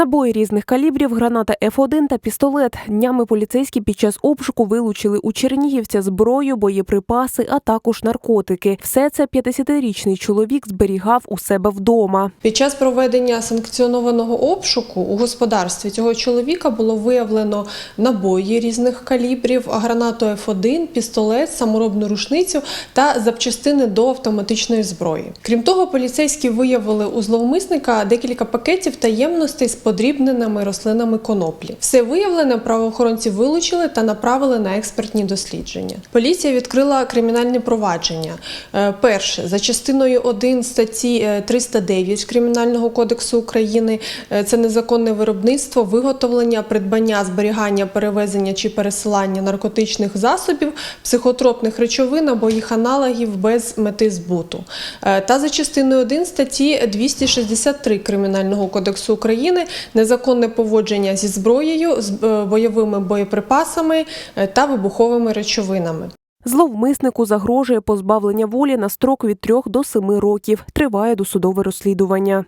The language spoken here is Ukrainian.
Набої різних калібрів, граната Ф1 та пістолет. Днями поліцейські під час обшуку вилучили у Чернігівця зброю, боєприпаси, а також наркотики. Все це 50-річний чоловік зберігав у себе вдома. Під час проведення санкціонованого обшуку у господарстві цього чоловіка було виявлено набої різних калібрів, гранату F1, пістолет, саморобну рушницю та запчастини до автоматичної зброї. Крім того, поліцейські виявили у зловмисника декілька пакетів таємностей з подрібненими рослинами коноплі. Все виявлене правоохоронці вилучили та направили на експертні дослідження. Поліція відкрила кримінальне провадження. Е, Перше за частиною 1 статті е, 309 Кримінального кодексу України е, це незаконне виробництво, виготовлення, придбання, зберігання, перевезення чи пересилання наркотичних засобів, психотропних речовин або їх аналогів без мети збуту. Е, Та за частиною 1 статті 263 Кримінального кодексу України незаконне поводження зі зброєю, з е, бойовими боєприпасами е, та вибуховими речовинами. Зловмиснику загрожує позбавлення волі на строк від 3 до 7 років. Триває досудове розслідування.